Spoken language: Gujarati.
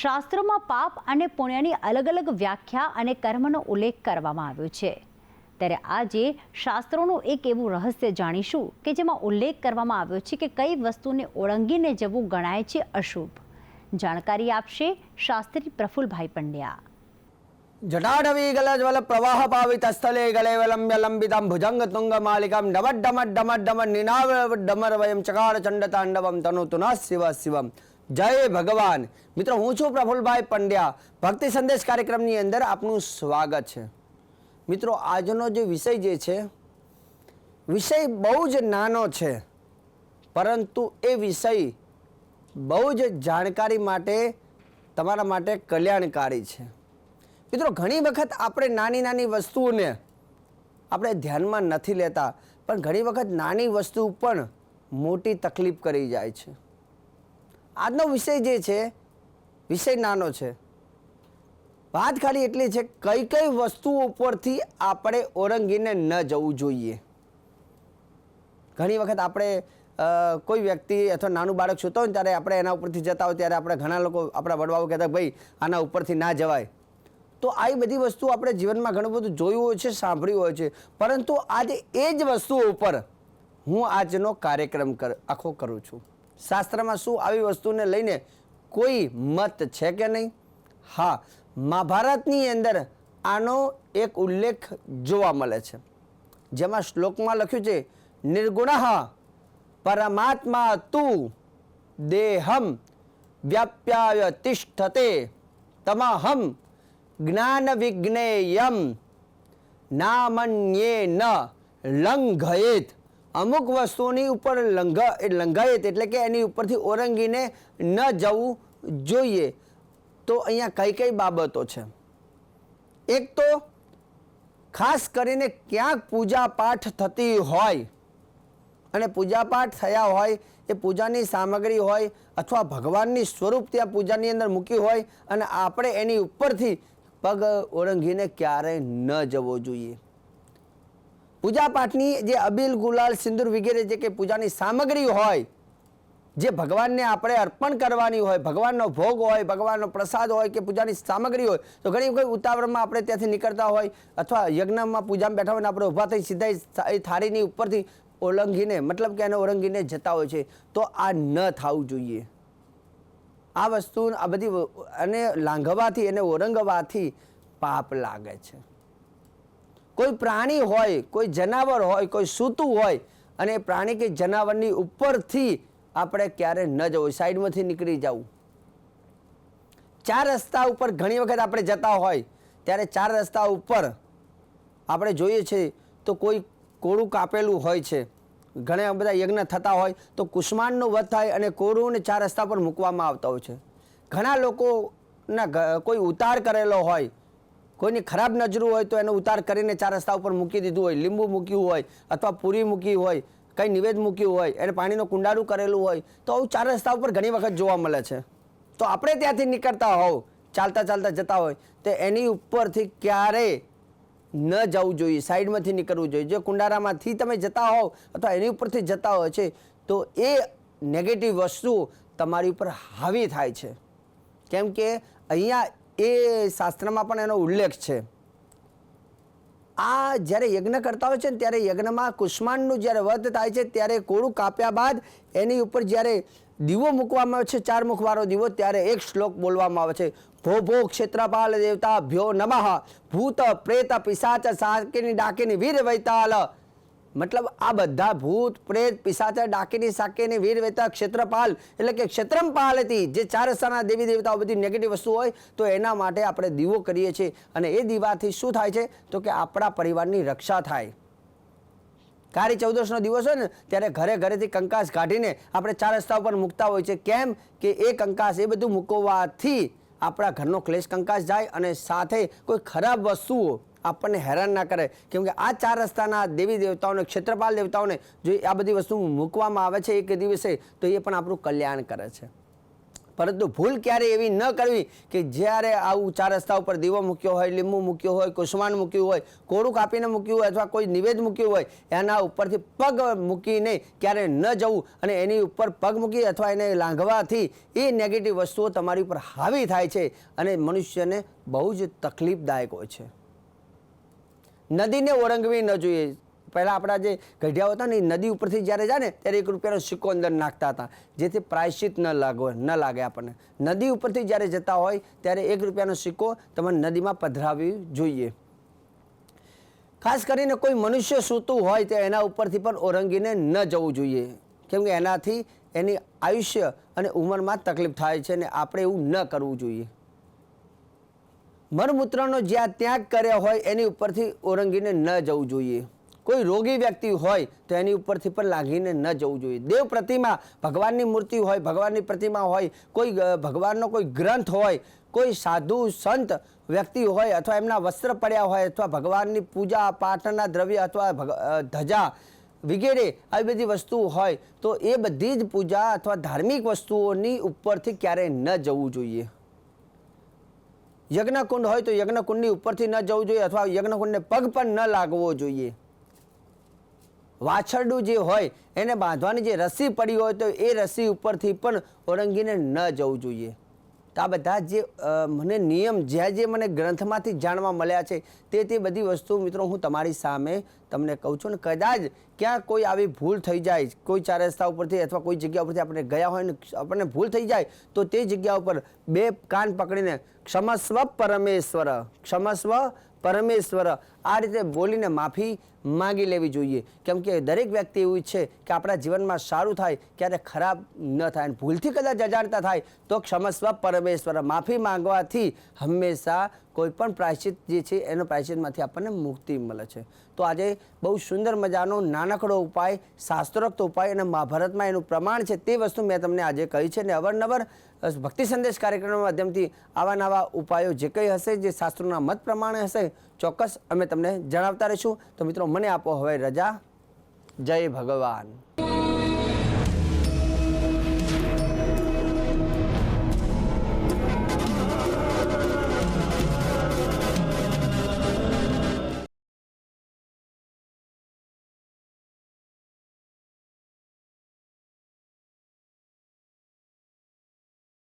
શાસ્ત્રોમાં પાપ અને પુણ્યની અલગ અલગ વ્યાખ્યા અને કર્મનો ઉલ્લેખ કરવામાં આવ્યો છે. ત્યારે આજે શાસ્ત્રોનું એક એવું રહસ્ય જાણીશું કે જેમાં ઉલ્લેખ કરવામાં આવ્યો છે કે કઈ વસ્તુને ઓળંગીને જવું ગણાય છે અશુભ. જાણકારી આપશે શાસ્ત્રી પ્રફુલભાઈ પંડ્યા. જટાડવી ગલજ્વલ પ્રવાહ પાવિત સ્થલે ગલે વલંબ્ય લંબિતમ ભુજંગ તુંગ માલિકમ ડમટ નિનાવ ડમર વયમ ચકાર ચંડ તાંડવમ તનુ તુના શિવ શિવમ. જય ભગવાન. મિત્રો, હું છું પ્રફુલભાઈ પંડ્યા. ભક્તિ સંદેશ કાર્યક્રમની અંદર આપનું સ્વાગત છે. મિત્રો, આજનો જે વિષય જે છે, વિષય બહુ જ નાનો છે, પરંતુ એ વિષય બહુ જ જાણકારી માટે, તમારા માટે કલ્યાણકારી છે. મિત્રો, ઘણી વખત આપણે નાની નાની વસ્તુઓને આપણે ધ્યાનમાં નથી લેતા, પણ ઘણી વખત નાની વસ્તુ પણ મોટી તકલીફ કરી જાય છે. આજનો વિષય જે છે, વિષય નાનો છે. વાત ખાલી એટલી છે, કઈ કઈ વસ્તુઓ ઉપરથી આપણે ઓળંગીને ન જવું જોઈએ. ઘણી વખત આપણે કોઈ વ્યક્તિ અથવા નાનું બાળક સૂતો હોય ત્યારે આપણે એના ઉપરથી જતા હોય ત્યારે આપણે ઘણા લોકો, આપણા વડવાઓ કહેતા ભાઈ, આના ઉપરથી ના જવાય. તો આવી બધી વસ્તુ આપણે જીવનમાં ઘણું બધું જોયું હોય છે, સાંભળ્યું હોય છે. પરંતુ આજે એ જ વસ્તુઓ ઉપર હું આજનો કાર્યક્રમ કર, આખો કરું છું. શાસ્ત્રમાં શું આવી વસ્તુને લઈને કોઈ મત છે કે નહીં? હા, મહાભારતની અંદર આનો એક ઉલ્લેખ જોવા મળે છે. જેમાં શ્લોકમાં લખ્યું છે, નિર્ગુણ પરમાત્મા તું દેહમ વ્યાપ્યાય તિષ્ઠતે તમાહમ જ્ઞાન વિજ્ઞેયમ નામન્યે ન લંઘયેત. અમુક વસ્તુની ઉપર લંઘા લંઘાયત એટલે કે એની ઉપરથી ઓરંગીને ન જવું જોઈએ. તો અહીંયા કઈ કઈ બાબતો છે? એક તો ખાસ કરીને ક્યાંક પૂજા પાઠ થતી હોય અને પૂજાપાઠ થયા હોય એ પૂજાની સામગ્રી હોય અથવા ભગવાનની સ્વરૂપ ત્યાં પૂજાની અંદર મૂકી હોય અને આપણે એની ઉપરથી પગ ઓળંગીને ક્યારેય ન જવો જોઈએ. પૂજાપાઠની જે અબીલ ગુલાલ સિંદૂર વગેરે જે કે પૂજાની સામગ્રી હોય, જે ભગવાનને આપણે અર્પણ કરવાની હોય, ભગવાનનો ભોગ હોય, ભગવાનનો પ્રસાદ હોય કે પૂજાની સામગ્રી હોય, તો ઘણી વખત ઉતાવળમાં આપણે ત્યાંથી નીકળતા હોય અથવા યજ્ઞમાં પૂજામાં બેઠા હોય આપણે ઊભા થઈ સીધા એ થાળીની ઉપરથી ઓળંગીને, મતલબ કે એને ઓળંગીને જતા હોય છે, તો આ ન થવું જોઈએ. આ વસ્તુ આ બધી અને લાંઘવાથી, એને ઓરંગવાથી પાપ લાગે છે. કોઈ પ્રાણી હોય, કોઈ જનાવર હોય, કોઈ સૂતું હોય અને એ પ્રાણી કે જનાવરની ઉપરથી આપણે ક્યારે ન જવું, સાઈડમાંથી નીકળી જવું. ચાર રસ્તા ઉપર ઘણી વખત આપણે જતા હોય, ત્યારે ચાર રસ્તા ઉપર આપણે જોઈએ છીએ તો કોઈ કોળું કાપેલું હોય છે. ઘણા બધા યજ્ઞ થતા હોય તો કુષ્માંડનું વધ થાય અને કોળુંને ચાર રસ્તા પર મૂકવામાં આવતા હોય છે. ઘણા લોકોના કોઈ ઉતાર કરેલો હોય કોઈની ખરાબ નજરું હોય તો એનો ઉતાર કરીને ચાર રસ્તા ઉપર મૂકી દીધું હોય, લીંબુ મૂક્યું હોય અથવા પૂરી મૂકી હોય, કંઈ નિવેદ મૂક્યું હોય, એને પાણીનું કુંડાળું કરેલું હોય, તો આવું ચાર રસ્તા ઉપર ઘણી વખત જોવા મળે છે. તો આપણે ત્યાંથી નીકળતા હોવ, ચાલતા ચાલતા જતા હોય, તો એની ઉપરથી ક્યારેય ન જવું જોઈએ, સાઈડમાંથી નીકળવું જોઈએ. જે કુંડારામાંથી તમે જતા હોવ અથવા એની ઉપરથી જતા હોય છે, તો એ નેગેટિવ વસ્તુ તમારી ઉપર હાવી થાય છે. કેમ કે અહીંયા એ શાસ્ત્રમાં પણ એનો ઉલ્લેખ છે. આ જ્યારે યજ્ઞ કરતા હોય છે ને ત્યારે યજ્ઞમાં કુષ્માંડનું જ્યારે વધ થાય છે ત્યારે કોળું કાપ્યા બાદ એની ઉપર જ્યારે દીવો મૂકવામાં આવે છે, ચાર મુખવાળો દીવો, ત્યારે એક શ્લોક બોલવામાં આવે છે. ભો ભો ક્ષેત્રપાલ દેવતા ભ્યો નમઃ. ભૂત પ્રેત પિશાચ સાકીની ડાકીની વીર વૈતાલ. મતલબ આ બધા ભૂત, પ્રેત, પિશાચર, ડાકીની સાકેની વીર, વેતા, ક્ષેત્રપાલ એટલે કે ક્ષેત્રમપાલ હતી જે ચાર રસ્તાના દેવી દેવતાઓ બધી નેગેટિવ વસ્તુ હોય, તો એના માટે આપણે દીવો કરીએ છીએ. અને એ દીવાથી શું થાય છે? તો કે આપણા પરિવારની રક્ષા થાય. કાળી ચૌદશનો દિવસ હોય ને, ત્યારે ઘરે ઘરેથી કંકાસ કાઢીને આપણે ચાર રસ્તા ઉપર મૂકતા હોય છે. કેમ? કે એ કંકાસ એ બધું મૂકવાથી આપણા ઘરનો ક્લેશ કંકાસ જાય અને સાથે કોઈ ખરાબ વસ્તુઓ આપણને હેરાન ના કરે. કેમ કે આ ચાર રસ્તાના દેવી દેવતાઓને, ક્ષેત્રપાલ દેવતાઓને જો આ બધી વસ્તુ મૂકવામાં આવે છે એક દિવસે, તો એ પણ આપણું કલ્યાણ કરે છે. પરંતુ ભૂલ ક્યારે એવી ન કરવી કે જ્યારે આવું ચાર રસ્તા ઉપર દીવો મૂક્યો હોય, લીંબુ મૂક્યો હોય, કુસમાન મૂક્યું હોય કોળું કાપીને મૂક્યું હોય અથવા કોઈ નિવેદ મૂક્યું હોય, એના ઉપરથી પગ મૂકીને ક્યારે ન જવું અને એની ઉપર પગ મૂકી અથવા એને લાંઘવાથી એ નેગેટિવ વસ્તુઓ તમારી ઉપર હાવી થાય છે અને મનુષ્યને બહુ જ તકલીફદાયક હોય છે. નદીને ઓળંગવી ન જોઈએ. પહેલાં આપણા જે ગઢિયાઓ હતા ને, એ નદી ઉપરથી જ્યારે જાય ને, ત્યારે એક રૂપિયાનો સિક્કો અંદર નાખતા હતા. જેથી પ્રાયશ્ચિત ન લાગો, ન લાગે આપણને. નદી ઉપરથી જ્યારે જતા હોય, ત્યારે એક રૂપિયાનો સિક્કો તમારે નદીમાં પધરાવવી જોઈએ. ખાસ કરીને કોઈ મનુષ્ય સૂતું હોય, તો એના ઉપરથી પણ ઓરંગીને ન જવું જોઈએ. કેમ કે એનાથી એની આયુષ્ય અને ઉંમરમાં તકલીફ થાય છે અને આપણે એવું ન કરવું જોઈએ. મરમૂત્રનો જ્યાં ત્યાગ કર્યા હોય, એની ઉપરથી ઓરંગીને ન જવું જોઈએ. કોઈ રોગી વ્યક્તિ હોય, તો એની ઉપરથી પણ લાગીને ન જવું જોઈએ. દેવ પ્રતિમા ભગવાનની મૂર્તિ હોય, ભગવાનની પ્રતિમા હોય, કોઈ ભગવાનનો કોઈ ગ્રંથ હોય, કોઈ સાધુ, સંત વ્યક્તિ હોય, અથવા એમના વસ્ત્ર પડ્યા હોય, અથવા ભગવાનની પૂજા પાઠના દ્રવ્ય અથવા ધજા વગેરે આવી બધી વસ્તુઓ હોય, તો એ બધી જ પૂજા અથવા ધાર્મિક વસ્તુઓની ઉપરથી ક્યારેય ન જવું જોઈએ. યજ્ઞકુંડ હોય તો યજ્ઞકુંડની ઉપરથી ન જવું જોઈએ અથવા યજ્ઞકુંડને પગ પણ ન લાગવો જોઈએ. વાછરડું જે હોય, એને બાંધવાની જે રસ્સી પડી હોય તો એ રસ્સી ઉપરથી પણ ઓળંગીને ન જવું જોઈએ. તો આ બધા જે મને નિયમ જ્યાં જે મને ગ્રંથમાંથી જાણવા મળ્યા છે, તે તે બધી વસ્તુ મિત્રો હું તમારી સામે તમને કહું છું. ને કદાચ ક્યાં કોઈ આવી ભૂલ થઈ જાય, કોઈ ચાર રસ્તા ઉપરથી અથવા કોઈ જગ્યા ઉપરથી આપણે ગયા હોય ને આપણને ભૂલ થઈ જાય, તો તે જગ્યા ઉપર બે કાન પકડીને ક્ષમસ્વ પરમેશ્વર. ક્ષમસ્વ પરમેશ્વર. આ રીતે બોલીને માફી માંગી લેવી જોઈએ. કેમ કે દરેક વ્યક્તિ એવું છે કે આપણા જીવનમાં સારું થાય, ક્યારે ખરાબ ન થાય અને ભૂલથી કદાચ અજાણતા થાય, તો ક્ષમસ્વ પરમેશ્વર. માફી માંગવાથી હંમેશા કોઈ પણ પ્રાયશ્ચિત જે છે, એનો પ્રાયશ્ચિતમાંથી આપણને મુક્તિ મળે છે. તો આજે બહુ સુંદર મજાનો નાનકડો ઉપાય, શાસ્ત્રોક્ત ઉપાય અને મહાભારતમાં એનું પ્રમાણ છે તે વસ્તુ મેં તમને આજે કહી છે અને અવારનવાર ભક્તિ સંદેશ કાર્યક્રમના માધ્યમથી આવા નવા ઉપાયો જે કંઈ હશે, જે શાસ્ત્રોના મત પ્રમાણે હશે, ચોક્કસ અમે તમને જણાવતા રહીશું. તો મિત્રો, મને આપો હવે રજા. જય ભગવાન.